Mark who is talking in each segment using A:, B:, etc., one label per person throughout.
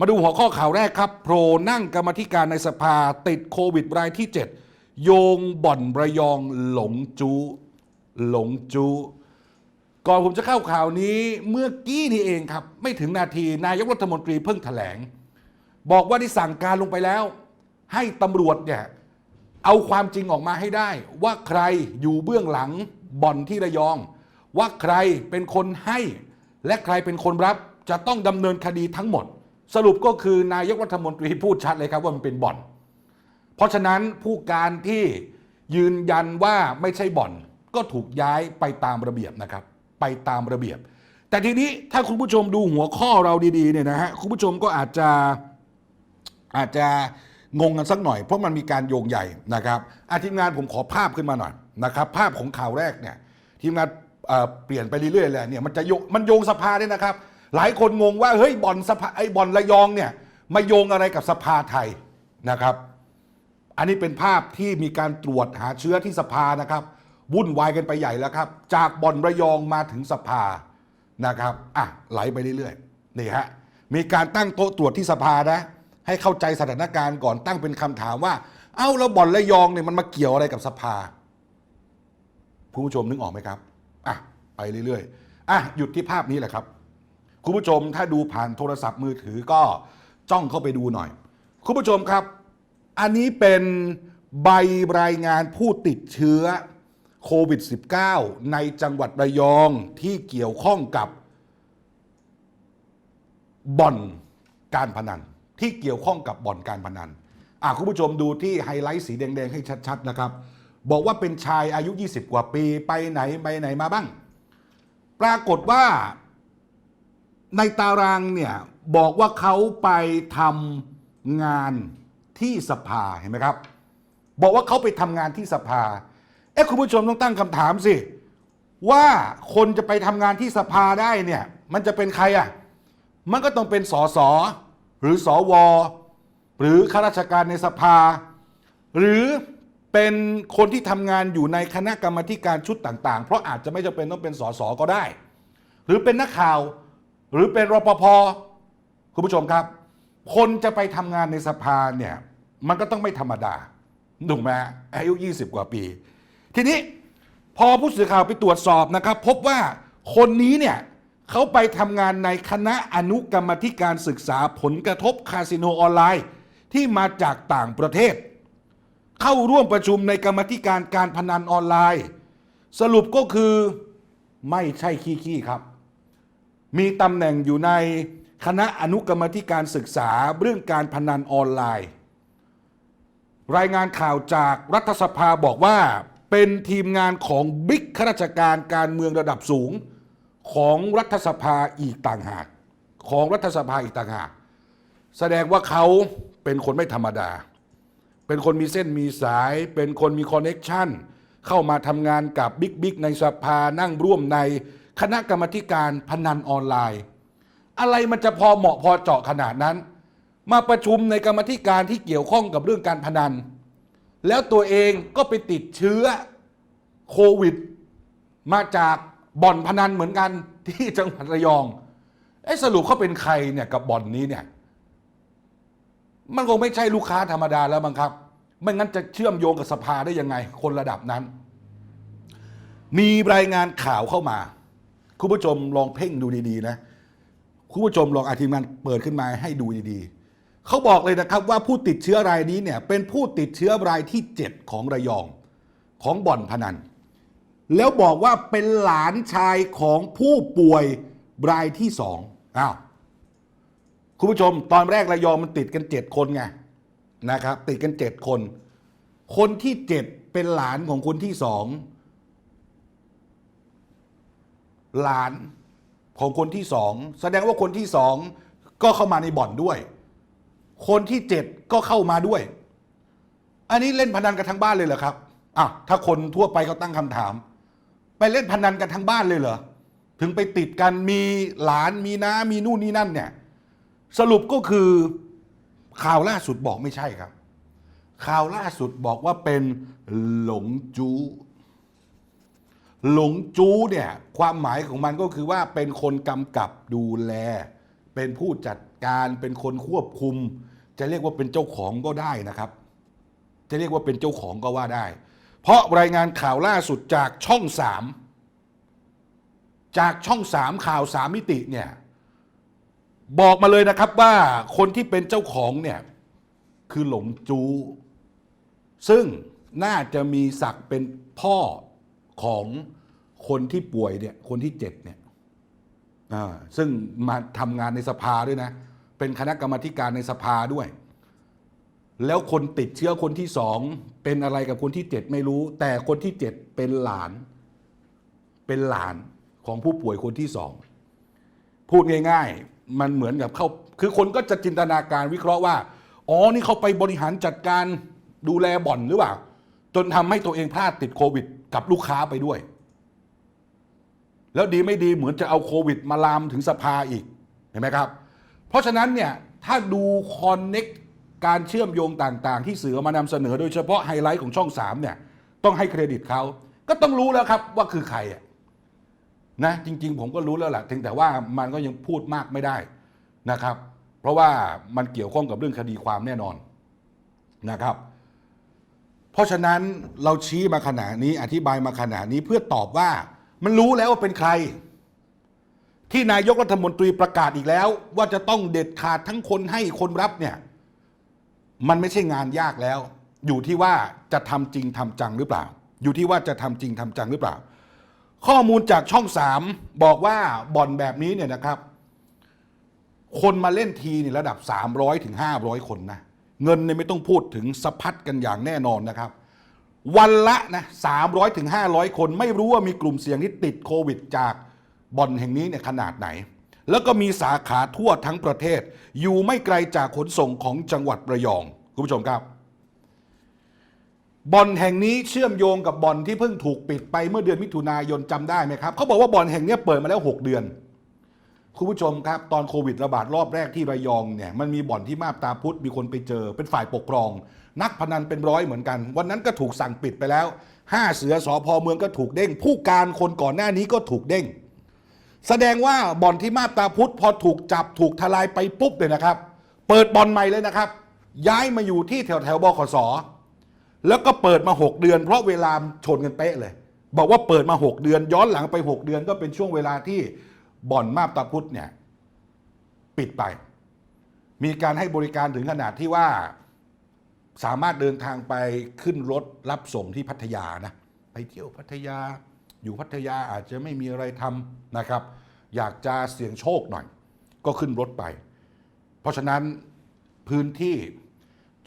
A: มาดูหัวข้อข่าวแรกครับโผล่นั่งกรรมธิการในสภาติดโควิดรายที่ 7 โยงบ่อนระยองหลงจูหลงจูก่อนผมจะเข้าข่าวนี้เมื่อกี้นี่เองครับ ไม่ถึงนาทีนายกรัฐมนตรีเพิ่งแถลง บอกว่าได้สั่งการลงไปแล้ว ให้ตำรวจเนี่ยเอาความจริงออกมาให้ได้ ว่าใครอยู่เบื้องหลังบ่อนที่ระยอง ว่าใครเป็นคนให้ และใครเป็นคนรับจะต้องดำเนินคดีทั้งหมด สรุปก็คือนายกรัฐมนตรีพูดชัดเลยครับว่ามันเป็นบ่อน เพราะฉะนั้นผู้การที่ยืนยันว่าไม่ใช่บ่อน ก็ถูกย้ายไปตามระเบียบนะครับ ไปตามระเบียบ แต่ทีนี้ถ้าคุณผู้ชมดูหัวข้อเราดีๆเนี่ยนะฮะคุณผู้ชมก็อาจจะอาจจะงงกันสักหน่อยเพราะมันมีการโยงใหญ่นะครับอาทีมงานผมขอภาพขึ้นมาหน่อยนะครับ ภาพของข่าวแรกเนี่ยทีมงานเอ่อเปลี่ยนไปเรื่อยๆเลยเนี่ยมันจะโยงมันโยงสภาด้วยนะครับ หลายคนงงว่าเฮ้ยบ่อนสภาไอ้บ่อนระยองเนี่ยมาโยงอะไรกับสภาไทยนะครับ อันนี้เป็นภาพที่มีการตรวจหาเชื้อที่สภานะครับวุ่นวายกันไปใหญ่แล้วครับ จากบ่อนระยองมาถึงสภานะครับอะไหลไปเรื่อยๆนี่ฮะมีการตั้งโต๊ะตรวจที่สภานะ ให้เข้าใจสถานการณ์ก่อนตั้งเป็นคำถามว่า เอ้าแล้วบ่อนระยองเนี่ยมันมาเกี่ยวอะไรกับสภาผู้ชมนึกออกไหมครับอะไปเรื่อยๆอะหยุดที่ภาพนี้แหละครับ คุณผู้ชมถ้าดูผ่านโทรศัพท์มือถือก็จ้องเข้าไปดูหน่อย คุณผู้ชมครับ อันนี้เป็นใบรายงานผู้ติดเชื้อโควิด -19 ในจังหวัดระยองที่เกี่ยวข้องกับบ่อนการพนัน ที่เกี่ยวข้องกับบ่อนการพนันอะคุณผู้ชมดูที่ไฮไลท์สีแดง ๆ ให้ชัด ๆ นะครับ บอกว่าเป็นชายอายุ 20 กว่าปีไปไหนไปไหนมาบ้าง ปรากฏว่า ในตารางเนี่ยบอกว่าเขาไปทำงานที่สภาเห็นไหมครับ บอกว่าเขาไปทำงานที่สภาเอ๊ะคุณผู้ชมต้องตั้งคำถามสิ ว่าคนจะไปทำงานที่สภาได้เนี่ย มันจะเป็นใครอะมันก็ต้องเป็นสสหรือสวหรือข้าราชการในสภา หรือเป็นคนที่ทำงานอยู่ในคณะกรรมการชุดต่าง ๆ เพราะอาจจะไม่จำเป็นต้องเป็นสสก็ได้ หรือเป็นนักข่าว หรือเป็นรปภคุณผู้ชมครับ คนจะไปทำงานในสภาเนี่ยมันก็ต้องไม่ธรรมดาถูกไหมอายุ 20 กว่าปี ทีนี้พอผู้สื่อข่าวไปตรวจสอบนะครับ พบว่าคนนี้เนี่ยเขาไปทำงานในคณะอนุกรรมธิการศึกษาผลกระทบคาสิโนออนไลน์ที่มาจากต่างประเทศ เข้าร่วมประชุมในกรรมธิการการพนันออนไลน์ สรุปก็คือไม่ใช่ขี้ๆครับ มีตำแหน่งอยู่ในคณะอนุกรรมธิการศึกษาเรื่องการพนันออนไลน์ รายงานข่าวจากรัฐสภาบอกว่า เป็นทีมงานของบิ๊กข้าราชการการเมืองระดับสูง ของรัฐสภาอีกต่างหาก ของรัฐสภาอีกต่างหาก แสดงว่าเขาเป็นคนไม่ธรรมดา เป็นคนมีเส้นมีสาย เป็นคนมีคอนเน็ชันเข้ามาทำงานกับบิ๊กบิ๊กในสภานั่งร่วมใน คณะกรรมธิการพนันออนไลน์ อะไรมันจะพอเหมาะพอเจาะขนาดนั้น มาประชุมในกรรมธิการที่เกี่ยวข้องกับเรื่องการพนัน แล้วตัวเองก็ไปติดเชื้อโควิด มาจากบ่อนพนันเหมือนกันที่จังหวัดระยองไอ้สรุปเขาเป็นใครเนี่ยกับบ่อนนี้เนี่ยมันคงไม่ใช่ลูกค้าธรรมดาแล้วมั้งครับ ไม่งั้นจะเชื่อมโยงกับสภาได้ยังไง คนระดับนั้น มีรายงานข่าวเข้ามา คุณผู้ชมลองเพ่งดูดีๆนะคุณผู้ชมลองอาทีมงานเปิดขึ้นมาให้ดูดีๆเขาบอกเลยนะครับว่าผู้ติดเชื้อรายนี้เนี่ยเป็นผู้ติดเชื้อรายที่ 7 ของระยองของบ่อนพนัน แล้วบอกว่าเป็นหลานชายของผู้ป่วยรายที่สองอ้าวคุณผู้ชมตอนแรกระยองมันติดกัน7คนไงนะครับ ติดกัน7คน คนที่7เป็นหลานของคนที่สอง หลานของคนที่สองแสดงว่าคนที่สองก็เข้ามาในบ่อนด้วย คนที่เจ็ดก็เข้ามาด้วย อันนี้เล่นพนันกันทั้งบ้านเลยเหรอครับอะถ้าคนทั่วไปเขาตั้งคำถาม ไปเล่นพนันกันทั้งบ้านเลยเหรอถึงไปติดกันมีหลานมีน้ามีนู่นนี่นั่นเนี่ย สรุปก็คือข่าวล่าสุดบอกไม่ใช่ครับ ข่าวล่าสุดบอกว่าเป็นหลงจู หลงจูเนี่ยความหมายของมันก็คือว่าเป็นคนกำกับดูแล เป็นผู้จัดการเป็นคนควบคุม จะเรียกว่าเป็นเจ้าของก็ได้นะครับ จะเรียกว่าเป็นเจ้าของก็ว่าได้ เพราะรายงานข่าวล่าสุดจากช่องสามจากช่องสามข่าวสามมิติเนี่ยบอกมาเลยนะครับว่าคนที่เป็นเจ้าของเนี่ยคือหลงจู ซึ่งน่าจะมีศักดิ์เป็นพ่อ ของคนที่ป่วยเนี่ยคนที่เจ็ดเนี่ยซึ่งมาทำงานในสภาด้วยนะ เป็นคณะกรรมการในสภาด้วย แล้วคนติดเชื้อคนที่สองเป็นอะไรกับคนที่เจ็ดไม่รู้ แต่คนที่เจ็ดเป็นหลาน เป็นหลานของผู้ป่วยคนที่สองพูดง่าย ๆ มันเหมือนกับเขาคือคนก็จะจินตนาการวิเคราะห์ว่า อ๋อ นี่เขาไปบริหารจัดการดูแลบ่อนหรือเปล่า จนทำให้ตัวเองพลาดติดโควิด กับลูกค้าไปด้วย แล้วดีไม่ดีเหมือนจะเอาโควิด มาลามถึงสภาอีกเห็นไหมครับ เพราะฉะนั้นเนี่ยถ้าดูคอนเน็กการเชื่อมโยงต่างๆ ที่เสือมานำเสนอโดยเฉพาะไฮไลท์ของช่องสามเนี่ยต้องให้เครดิตเขาก็ต้องรู้แล้วครับว่าคือใครอะนะจริง ๆ ผมก็รู้แล้วแหละถึงแต่ว่ามันก็ยังพูดมากไม่ได้นะครับ เพราะว่ามันเกี่ยวข้องกับเรื่องคดีความแน่นอนนะครับ เพราะฉะนั้นเราชี้มาขนาดนี้อธิบายมาขนาดนี้เพื่อตอบว่ามันรู้แล้วว่าเป็นใคร ที่นายกรัฐมนตรีประกาศอีกแล้ว ว่าจะต้องเด็ดขาดทั้งคนให้คนรับเนี่ยมันไม่ใช่งานยากแล้ว อยู่ที่ว่าจะทำจริงทำจังหรือเปล่า อยู่ที่ว่าจะทำจริงทำจังหรือเปล่า ข้อมูลจากช่องสามบอกว่าบ่อนแบบนี้เนี่ยนะครับ คนมาเล่นทีเนี่ยระดับ 300ถึง500 คนนะ เงินเนี่ยไม่ต้องพูดถึงสะพัดกันอย่างแน่นอนนะครับ วันละนะ300ถึง500คนไม่รู้ว่ามีกลุ่มเสี่ยงที่ติดโควิดจากบ่อนแห่งนี้เนี่ยขนาดไหน แล้วก็มีสาขาทั่วทั้งประเทศ อยู่ไม่ไกลจากขนส่งของจังหวัดระยอง คุณผู้ชมครับบ่อนแห่งนี้เชื่อมโยงกับบ่อนที่เพิ่งถูกปิดไปเมื่อเดือนมิถุนายนจำได้ไหมครับเขาบอกว่าบ่อนแห่งนี้เปิดมาแล้ว 6 เดือน คุณผู้ชมครับ ตอนโควิดระบาดรอบแรกที่ระยองเนี่ยมันมีบ่อนที่มาบตาพุธมีคนไปเจอ เป็นฝ่ายปกครอง นักพนันเป็นร้อยเหมือนกัน วันนั้นก็ถูกสั่งปิดไปแล้วห้าเสือสอพอเมืองก็ถูกเด้ง ผู้การคนก่อนหน้านี้ก็ถูกเด้ง แสดงว่าบ่อนที่มาบตาพุธพอถูกจับถูกทลายไปปุ๊บเลยนะครับ เปิดบ่อนใหม่เลยนะครับ ย้ายมาอยู่ที่แถวแถวบขสแล้วก็เปิดมา 6 เดือน เพราะเวลาชนกันเป๊ะเลย บอกว่าเปิดมา 6 เดือน ย้อนหลังไป 6 เดือนก็เป็นช่วงเวลาที่ บ่อนมาบตาพุธเนี่ยปิดไป มีการให้บริการถึงขนาดที่ว่าสามารถเดินทางไปขึ้นรถรับส่งที่พัทยานะไปเที่ยวพัทยา อยู่พัทยาอาจจะไม่มีอะไรทำนะครับ อยากจะเสี่ยงโชคหน่อย ก็ขึ้นรถไป เพราะฉะนั้นพื้นที่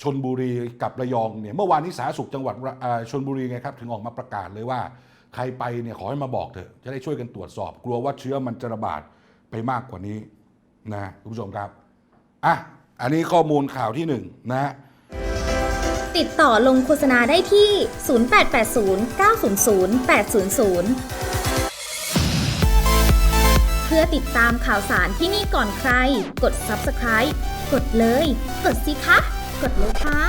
A: ชนบุรีกับระยองเนี่ยเมื่อวานนี้สาธารณสุขจังหวัดชนบุรีไงครับ ถึงออกมาประกาศเลยว่า ใครไปเนี่ยขอให้มาบอกเถอะจะได้ช่วยกันตรวจสอบ กลัวว่าเชื้อมันจะระบาดไปมากกว่านี้นะคุณผู้ชมครับอะอันนี้ข้อมูลข่าวที่หนึ่งนะ
B: ติดต่อลงโฆษณาได้ที่ 0880 900 800 เพื่อติดตามข่าวสารที่นี่ก่อนใคร กด subscribe กดเลย กดสิคะ กดเลยค่ะ